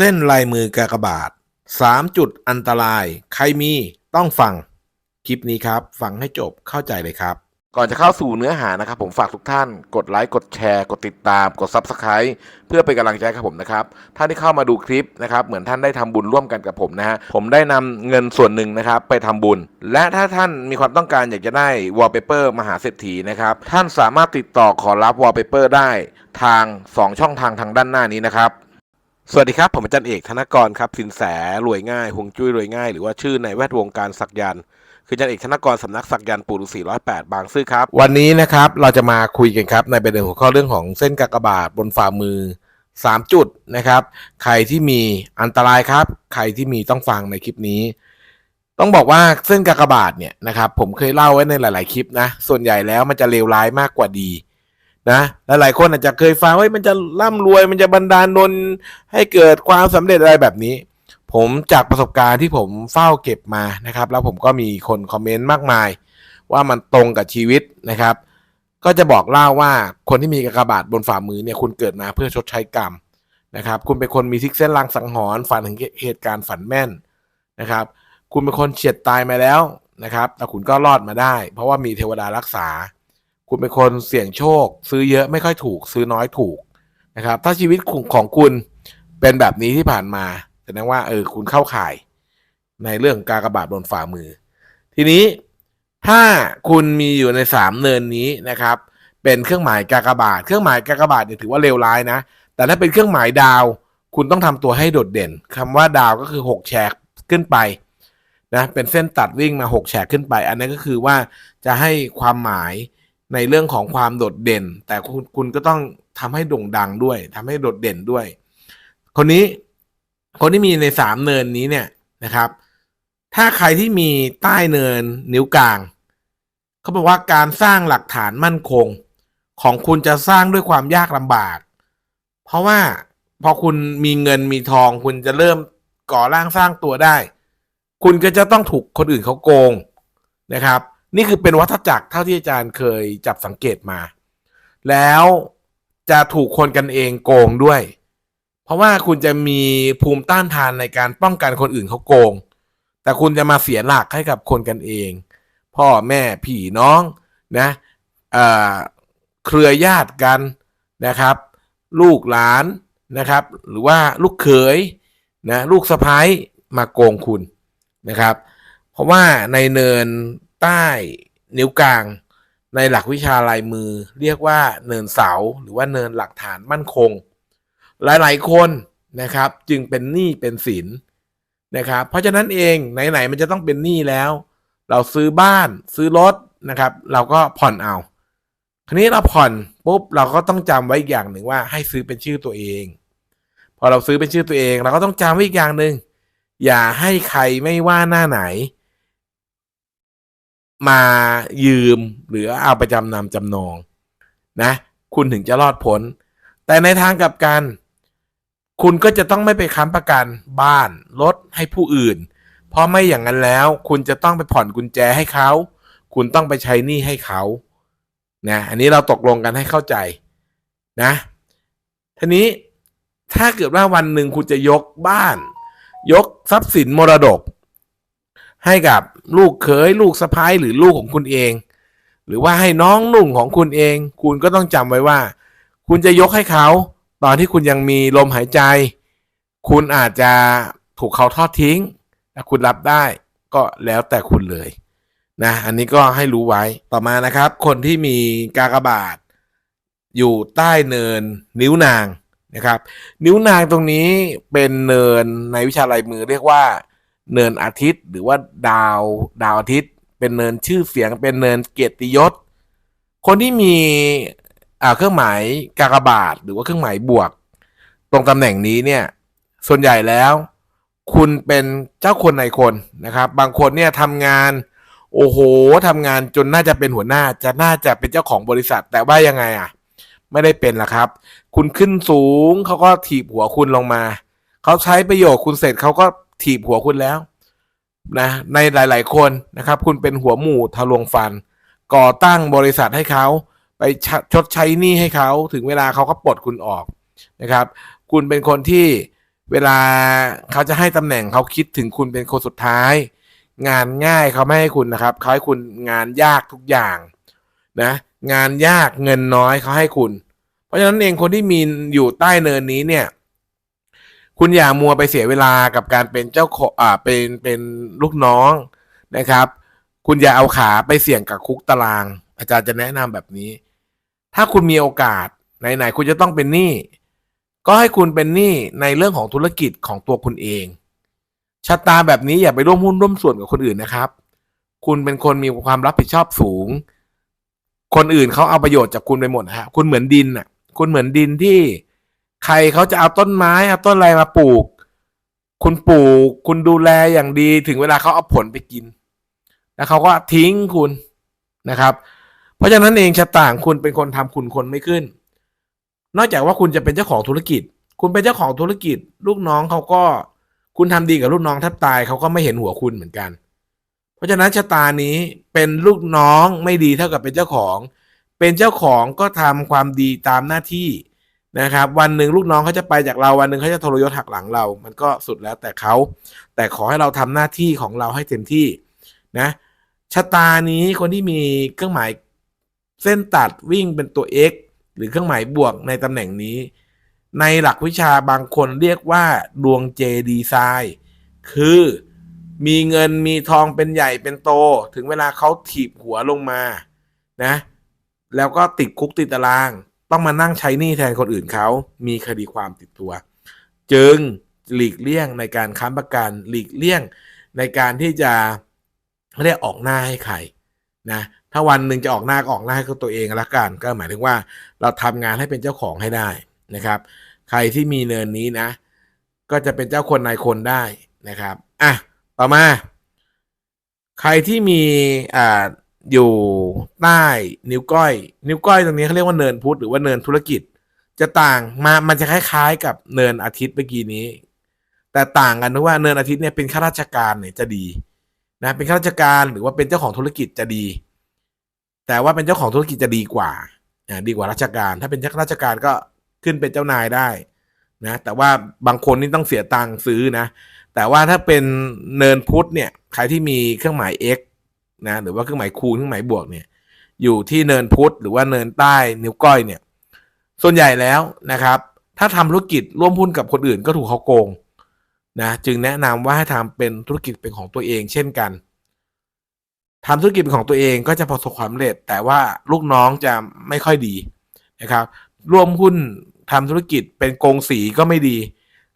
ส้นลายมือกากบาท 3 จุดอันตราย ใครมีต้องฟัง คลิปนี้ครับ ฟังให้จบเข้าใจเลยครับ ก่อนจะเข้าสู่เนื้อหานะครับ ผมฝากทุกท่าน กดไลค์ กดแชร์ กดติดตาม กด Subscribe เพื่อเป็นกำลังใจให้กับผมนะครับ ท่านที่เข้ามาดูคลิปนะครับ เหมือนท่านได้ทำบุญร่วมกันกับผมนะฮะ ผมได้นำเงินส่วนหนึ่งนะครับ ไปทำบุญ และถ้าท่านมีความต้องการอยากจะได้วอลเปเปอร์มหาเศรษฐีนะครับ ท่านสามารถติดต่อขอรับวอลเปเปอร์ได้ทาง 2 ช่องทางทางด้านหน้านี้นะครับ สวัสดีครับ ผมอาจารย์เอกธนกรครับสินแสรวยง่ายหวงจุ้ยรวยง่าย หรือว่าชื่อในแวดวงการสักยันต์คืออาจารย์เอกธนกรสำนักสักยันต์ปู่ฤาษีร้อยแปดบางซื่อครับ วันนี้นะครับเราจะมาคุยกันครับ ในประเด็นหัวข้อเรื่องของเส้นกากบาทบนฝ่ามือ 3 จุดนะครับ ใครที่มีอันตรายครับ ใครที่มีต้องฟังในคลิปนี้ ต้องบอกว่าเส้นกากบาทเนี่ยนะครับผมเคยเล่าไว้ในหลาย ๆ คลิปนะส่วนใหญ่แล้วมันจะเลวร้ายมากกว่าดี นะและหลายคนอาจจะเคยฟังว่ามันจะร่ำรวยมันจะบันดาลดลให้เกิดความสำเร็จอะไรแบบนี้ ผมจากประสบการณ์ที่ผมเฝ้าเก็บมานะครับ แล้วผมก็มีคนคอมเมนต์มากมาย ว่ามันตรงกับชีวิตนะครับ ก็จะบอกเล่าว่าคนที่มีกากบาทบนฝ่ามือเนี่ยคุณเกิดมาเพื่อชดใช้กรรมนะครับ คุณเป็นคนมีทิกเส้นลางสังหรณ์ฝันถึงเหตุการณ์ฝันแม่นนะครับ คุณเป็นคนเฉียดตายมาแล้วนะครับแต่คุณก็รอดมาได้ เพราะว่ามีเทวดารักษา คุณเป็นคนเสี่ยงโชค ซื้อเยอะไม่ค่อยถูก ซื้อน้อยถูกนะครับ ถ้าชีวิตของคุณเป็นแบบนี้ที่ผ่านมาแสดงว่าเออคุณเข้าข่ายในเรื่องกากระบาทบนฝ่ามือ ทีนี้ถ้าคุณมีอยู่ในสามเนินนี้นะครับ เป็นเครื่องหมายกากบาท เครื่องหมายกากบาทเนี่ยถือว่าเลวร้ายนะ แต่ถ้าเป็นเครื่องหมายดาว คุณต้องทำตัวให้โดดเด่นคำว่าดาวก็คือหกแฉกขึ้นไปนะเป็นเส้นตัดวิ่งมาหกแฉกขึ้นไป อันนั้นก็คือว่าจะให้ความหมาย ในเรื่องของความโดดเด่น แต่คุณคุณก็ต้องทำให้โด่งดังด้วยทำให้โดดเด่นด้วย คนนี้คนที่มีในสามเนินนี้เนี่ยนะครับ ถ้าใครที่มีใต้เนินนิ้วกลางเขาบอกว่าการสร้างหลักฐานมั่นคง ของคุณจะสร้างด้วยความยากลำบาก เพราะว่าพอคุณมีเงินมีทอง คุณจะเริ่มก่อร่างสร้างตัวได้ คุณก็จะต้องถูกคนอื่นเขาโกงนะครับ นี่คือเป็นวัฏจักรเท่าที่อาจารย์เคยจับสังเกตมา แล้วจะถูกคนกันเองโกงด้วย เพราะว่าคุณจะมีภูมิต้านทานในการป้องกันคนอื่นเขาโกง แต่คุณจะมาเสียหลักให้กับคนกันเอง พ่อแม่พี่น้องนะเอ่อเครือญาติกันนะครับ ลูกหลานนะครับ หรือว่าลูกเขยนะลูกสะพ้ายมาโกงคุณนะครับ เพราะว่าในเนิน ใต้นิ้วกลาง ในหลักวิชาลายมือ เรียกว่าเนินเสาหรือว่าเนินหลักฐานมั่นคง หลายๆคนนะครับ จึงเป็นหนี้เป็นสินนะครับ เพราะฉะนั้นเองไหนๆมันจะต้องเป็นหนี้แล้ว เราซื้อบ้านซื้อรถนะครับ เราก็ผ่อนเอาทีนี้เราผ่อนปุ๊บเราก็ต้องจำไว้อีกอย่างหนึ่งว่าให้ซื้อเป็นชื่อตัวเอง พอเราซื้อเป็นชื่อตัวเอง เราก็ต้องจำไว้อีกอย่างหนึ่งอย่าให้ใครไม่ว่าหน้าไหน มายืมหรือเอาไปจำนำจำนองนะ คุณถึงจะรอดพ้น แต่ในทางกลับกัน คุณก็จะต้องไม่ไปค้ำประกันบ้านรถให้ผู้อื่น เพราะไม่อย่างนั้นแล้ว คุณจะต้องไปผ่อนกุญแจให้เขา คุณต้องไปใช้หนี้ให้เขานะอันนี้เราตกลงกันให้เข้าใจนะทีนี้ถ้าเกิดว่าวันหนึ่งคุณจะยกบ้าน ยกทรัพย์สินมรดก ให้กับลูกเขยลูกสะพ้ายหรือลูกของคุณเอง หรือว่าให้น้องนุ่งของคุณเอง คุณก็ต้องจำไว้ว่า คุณจะยกให้เขา ตอนที่คุณยังมีลมหายใจ คุณอาจจะถูกเขาทอดทิ้งถ้าคุณรับได้ก็แล้วแต่คุณเลยนะอันนี้ก็ให้รู้ไว้ต่อมานะครับ คนที่มีกากบาท อยู่ใต้เนินนิ้วนางนะครับ นิ้วนางตรงนี้เป็นเนินในวิชาลายมือเรียกว่า เนินอาทิตย์ หรือว่าดาวดาวอาทิตย์ เป็นเนินชื่อเสียง เป็นเนินเกียรติยศ คนที่มีเครื่องหมายกากบาทหรือว่าเครื่องหมายบวก ตรงตำแหน่งนี้เนี่ยส่วนใหญ่แล้ว คุณเป็นเจ้าคนในคนนะครับ บางคนเนี่ยทำงานโอ้โหทำงานจนน่าจะเป็นหัวหน้าจะน่าจะเป็นเจ้าของบริษัท แต่ว่ายังไงอะ ไม่ได้เป็นละครับ คุณขึ้นสูงเขาก็ถีบหัวคุณลงมา เขาใช้ประโยชน์คุณเสร็จเขาก็ ถีบหัวคุณแล้วนะในหลาย ๆ คนนะครับ คุณเป็นหัวหมู่ทะลวงฟัน ก่อตั้งบริษัทให้เขาไปชชดใช้หนี้ให้เขาถึงเวลาเขาก็ปลดคุณออกนะครับ คุณเป็นคนที่เวลาเขาจะให้ตำแหน่งเขาคิดถึงคุณเป็นคนสุดท้าย งานง่ายเขาไม่ให้คุณนะครับเขาให้คุณงานยากทุกอย่างนะงานยากเงินน้อยเขาให้คุณ เพราะฉะนั้นเองคนที่มีอยู่ใต้เนินนี้เนี่ย คุณอย่ามัวไปเสียเวลากับการเป็นเจ้าขออ่าเป็นเป็นลูกน้องนะครับ คุณอย่าเอาขาไปเสี่ยงกับคุกตาราง อาจารย์จะแนะนำแบบนี้ ถ้าคุณมีโอกาสไหนๆคุณจะต้องเป็นหนี้ก็ให้คุณเป็นหนี้ในเรื่องของธุรกิจของตัวคุณเองชะตาแบบนี้อย่าไปร่วมหุ้นร่วมส่วนกับคนอื่นนะครับ คุณเป็นคนมีความรับผิดชอบสูง คนอื่นเขาเอาประโยชน์จากคุณไปหมดนะฮะคุณเหมือนดินอะ คุณเหมือนดินที่ ใครเขาจะเอาต้นไม้เอาต้นอะไรมาปลูก คุณปลูกคุณดูแลอย่างดีถึงเวลาเขาเอาผลไปกิน แล้วเขาก็ทิ้งคุณนะครับ เพราะฉะนั้นเองชะตาของคุณเป็นคนทำคุณคนไม่ขึ้น นอกจากว่าคุณจะเป็นเจ้าของธุรกิจ คุณเป็นเจ้าของธุรกิจ ลูกน้องเขาก็คุณทำดีกับลูกน้องแทบตายเขาก็ไม่เห็นหัวคุณเหมือนกัน เพราะฉะนั้นชะตานี้เป็นลูกน้องไม่ดีเท่ากับเป็นเจ้าของ เป็นเจ้าของก็ทำความดีตามหน้าที่ นะครับ วันหนึ่งลูกน้องเขาจะไปจากเราวันหนึ่งเขาจะทรยศหักหลังเรา มันก็สุดแล้วแต่เขา แต่ขอให้เราทำหน้าที่ของเราให้เต็มที่นะชะตานี้คนที่มีเครื่องหมายเส้นตัดวิ่งเป็นตัว x หรือเครื่องหมายบวกในตำแหน่งนี้ ในหลักวิชาบางคนเรียกว่าดวงเจดีไซน์คือมีเงินมีทองเป็นใหญ่เป็นโต ถึงเวลาเขาถีบหัวลงมานะ แล้วก็ติดคุกติดตาราง ต้องมานั่งใช้หนี้แทนคนอื่นเขา มีคดีความติดตัว จึงหลีกเลี่ยงในการค้ำประกันหลีกเลี่ยงในการที่จะเรียกออกหน้าให้ใครนะถ้าวันหนึ่งจะออกหน้าก็ออกหน้าให้ตัวเองละกันก็หมายถึงว่าเราทำงานให้เป็นเจ้าของให้ได้นะครับ ใครที่มีเนินนี้นะ ก็จะเป็นเจ้าคนนายคนได้นะครับอะต่อมา ใครที่มีอ่า อยู่ใต้นิ้วก้อย นิ้วก้อยตรงนี้เขาเรียกว่าเนินพุทธหรือว่าเนินธุรกิจ จะต่างมามันจะคล้ายๆ กับเนินอาทิตย์เมื่อกี้นี้ แต่ต่างกันที่ว่าเนินอาทิตย์เนี่ยเป็นข้าราชการเนี่ยจะดีนะเป็นข้าราชการหรือว่าเป็นเจ้าของธุรกิจจะดี แต่ว่าเป็นเจ้าของธุรกิจจะดีกว่าอ่าดีกว่าราชการ ถ้าเป็นข้าราชการก็ขึ้นเป็นเจ้านายได้นะแต่ว่าบางคนนี่ต้องเสียตังค์ซื้อนะ แต่ว่าถ้าเป็นเนินพุทธเนี่ยใครที่มีเครื่องหมาย x นะหรือว่าเครื่องหมายคูณเครื่องหมายบวกเนี่ยอยู่ที่เนินพุทธหรือว่าเนินใต้นิ้วก้อยเนี่ยส่วนใหญ่แล้วนะครับ ถ้าทำธุรกิจร่วมหุ้นกับคนอื่นก็ถูกเขาโกงนะจึงแนะนำว่าให้ทำเป็นธุรกิจเป็นของตัวเองเช่นกันทำธุรกิจเป็นของตัวเองก็จะประสบความสำเร็จ แต่ว่าลูกน้องจะไม่ค่อยดีนะครับ ร่วมหุ้นทำธุรกิจเป็นกงสีก็ไม่ดี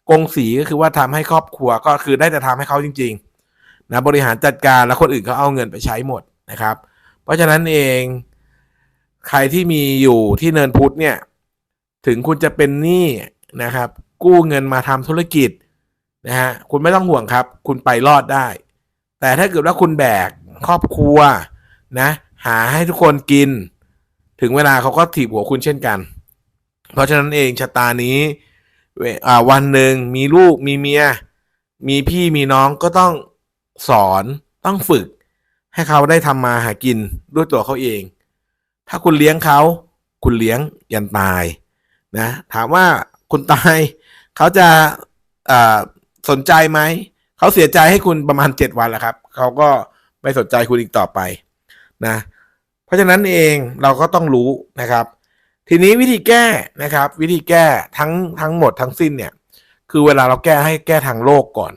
กงสีก็คือว่าทำให้ครอบครัวก็คือได้แต่ทำให้เขาจริง ๆ นะบริหารจัดการแล้วคนอื่นเขาเอาเงินไปใช้หมดนะครับ เพราะฉะนั้นเองใครที่มีอยู่ที่เนินพุทธเนี่ยถึงคุณจะเป็นหนี้นะครับ กู้เงินมาทำธุรกิจนะฮะคุณไม่ต้องห่วงครับ คุณไปรอดได้ แต่ถ้าเกิดว่าคุณแบกครอบครัวนะหาให้ทุกคนกิน ถึงเวลาเขาก็ถีบหัวคุณเช่นกัน เพราะฉะนั้นเองชะตานี้วันหนึ่งมีลูกมีเมีย มีพี่มีน้องก็ต้อง สอนต้องฝึก ให้เขาได้ทำมาหากินด้วยตัวเขาเอง ถ้าคุณเลี้ยงเขา คุณเลี้ยงยันตายนะถามว่าคุณตายเขาจะสนใจไหมเขาเสียใจให้คุณประมาณเจ็ดวันแหละครับเขาก็ไม่สนใจคุณอีกต่อไปนะเพราะฉะนั้นเองเราก็ต้องรู้นะครับ ทีนี้วิธีแก้นะครับ วิธีแก้ทั้งทั้งหมดทั้งสิ้นเนี่ยคือเวลาเราแก้ให้แก้ทางโลกก่อน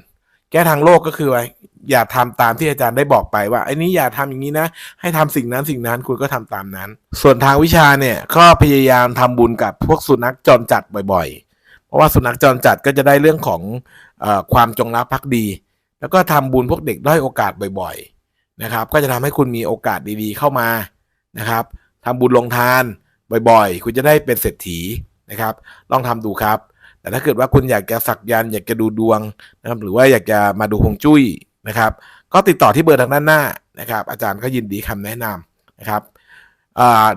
แก้ทางโลกก็คือว่า อย่าทำตามที่อาจารย์ได้บอกไปว่าไอ้นี้อย่าทำอย่างนี้นะ ให้ทำสิ่งนั้นสิ่งนั้นคุณก็ทำตามนั้น ส่วนทางวิชาเนี่ยก็พยายามทำบุญกับพวกสุนัขจรจัดบ่อยๆ เพราะว่าสุนัขจรจัดก็จะได้เรื่องของอความจงรักภักดี แล้วก็ทำบุญพวกเด็กด้อยโอกาสบ่อยๆนะครับ ก็จะทำให้คุณมีโอกาสดีๆเข้ามานะครับทำบุญลงทานบ่อยๆ คุณจะได้เป็นเศรษฐีนะครับ ลองทำดูครับ แต่ถ้าเกิดว่าคุณอยากจะสักยันอยากจะดูดวงนะครับหรือว่าอยากจะมาดูฮวงจุ้ย นะครับ ก็ติดต่อที่เบอร์ทางด้านหน้านะครับ อาจารย์ก็ยินดีคำแนะนำนะครับ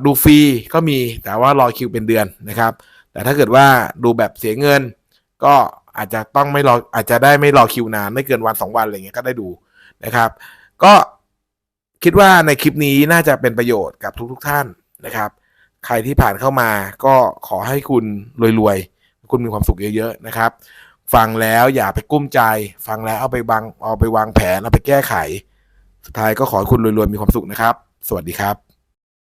ดูฟรีก็มีแต่ว่ารอคิวเป็นเดือนนะครับ แต่ถ้าเกิดว่าดูแบบเสียเงิน ก็อาจจะต้องไม่รออาจจะได้ไม่รอคิวนานไม่เกินวันสองวันอะไรเงี้ยก็ได้ดูนะครับ ก็คิดว่าในคลิปนี้น่าจะเป็นประโยชน์กับทุกๆทท่านนะครับ ใครที่ผ่านเข้ามาก็ขอให้คุณรวยๆ คุณมีความสุขเยอะๆนะครับ ฟังแล้วอย่าไปกุ้มใจ ฟังแล้วเอาไปวางเอาไปวางแผนเอาไปแก้ไข สุดท้ายก็ขอให้คุณรวยๆมีความสุขนะครับ สวัสดีครับ